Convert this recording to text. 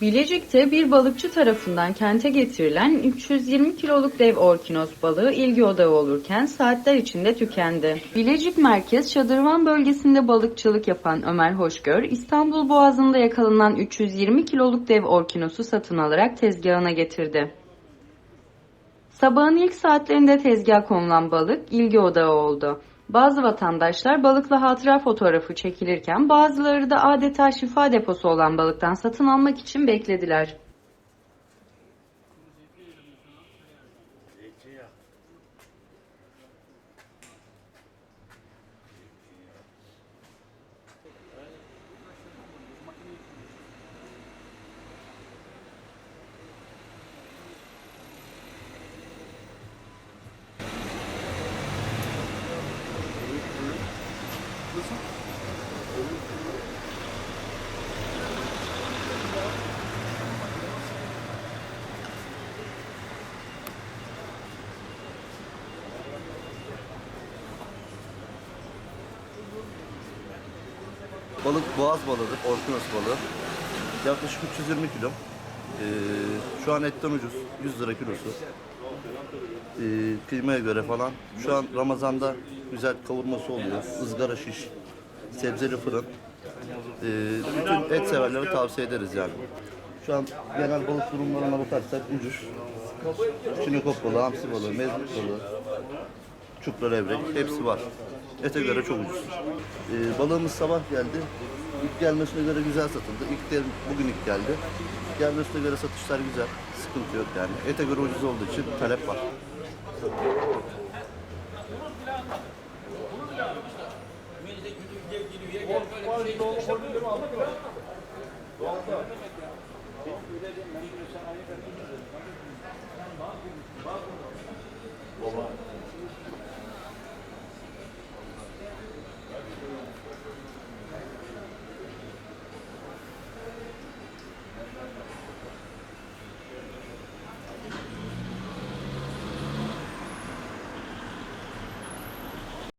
Bilecik'te bir balıkçı tarafından kente getirilen 320 kiloluk dev orkinos balığı ilgi odağı olurken saatler içinde tükendi. Bilecik Merkez Şadırvan bölgesinde balıkçılık yapan Ömer Hoşgör, İstanbul Boğazı'nda yakalanan 320 kiloluk dev orkinosu satın alarak tezgahına getirdi. Sabahın ilk saatlerinde tezgah konulan balık ilgi odağı oldu. Bazı vatandaşlar balıkla hatıra fotoğrafı çekilirken bazıları da adeta şifa deposu olan balıktan satın almak için beklediler. Balık boğaz balığıdır, orkinos balığı. Yaklaşık 320 kilo. Ee, şu an etten ucuz, 100 lira kilosu. Ee, kıymaya göre falan. Şu an Ramazan'da güzel kavurması oluyor. ızgara şiş, sebzeli fırın. Ee, bütün et severlere tavsiye ederiz yani. Şu an genel balık durumlarına bakarsak ucuz. Çinekop balığı, hamsi balığı, mezgit balığı, çupra levrek hepsi var. Ete göre çok ucuz. Ee, balığımız sabah geldi. İlk gelmesine göre güzel satıldı. İlk gel, bugün ilk geldi. Gelmesine göre satışlar güzel. Sıkıntı yok yani. Ete göre ucuz olduğu için talep var.